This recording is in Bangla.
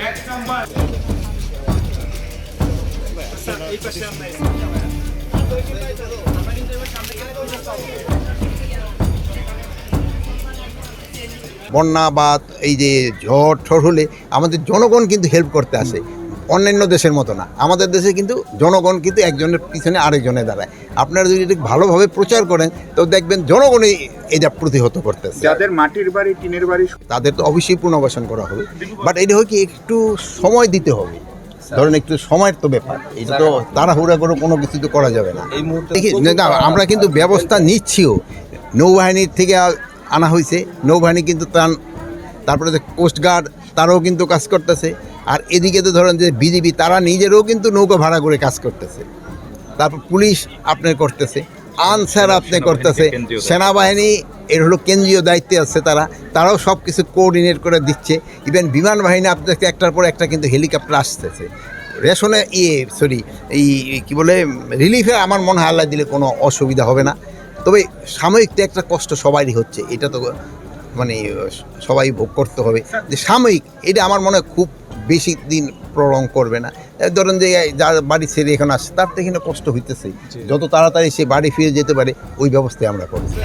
এক নম্বর এই পাশে আমরা সামনে গেলে বন্যা বা এই যে ঝড় ঠড় হলে আমাদের জনগণ কিন্তু হেল্প করতে আসে। অন্যান্য দেশের মতো না। আমাদের দেশে কিন্তু জনগণ কিন্তু একজনের পিছনে আরেকজনে দাঁড়ায়। আপনারা যদি এটা ভালোভাবে প্রচার করেন তো দেখবেন জনগণই এটা প্রতিহত করতেছে। যাদের মাটির বাড়ি টিনের বাড়ি তাদের তো অবশ্যই পুনর্বাসন করা হবে। বাট এটা হয় কি একটু সময় দিতে হবে। ধরেন একটু সময়ের তো ব্যাপার। এটা তো তাড়াহুড়া করে কোনো কিছু তো করা যাবে না। এই মুহূর্তে দেখি না, আমরা কিন্তু ব্যবস্থা নিচ্ছিও। নৌবাহিনীর থেকে আনা হয়েছে। নৌবাহিনী কিন্তু ত্রাণ তারপরে যে কোস্টগার্ড তারাও কিন্তু কাজ করতেছে। আর এদিকে তো ধরেন যে বিজিবি তারা নিজেরও কিন্তু নৌকা ভাড়া করে কাজ করতেছে। তারপর পুলিশ আপনি করতেছে। আনসার আপনি করতেছে। সেনাবাহিনী এর হলো কেন্দ্রীয় দায়িত্বে আছে তারা। তারাও সব কিছু কোঅর্ডিনেট করে দিচ্ছে। ইভেন বিমান বাহিনী আপনাকে একটার পর একটা কিন্তু হেলিকপ্টার আসতেছে। রেশনে ইয়ে সরি এই কী বলে রিলিফে আমার মনে হয় আল্লাহ দিলে কোনো অসুবিধা হবে না। তবে সাময়িক তো একটা কষ্ট সবারই হচ্ছে এটা তো মানে সবাই ভোগ করতে হবে। যে সাময়িক এটা আমার মনে হয় খুব বেশি দিন প্রলং করবে না। ধরুন যে যার বাড়ি ছেড়ে এখন আসছে তার তো এখানে কষ্ট হইতেছে যত তাড়াতাড়ি সে বাড়ি ফিরে যেতে পারে ওই ব্যবস্থায় আমরা করছি।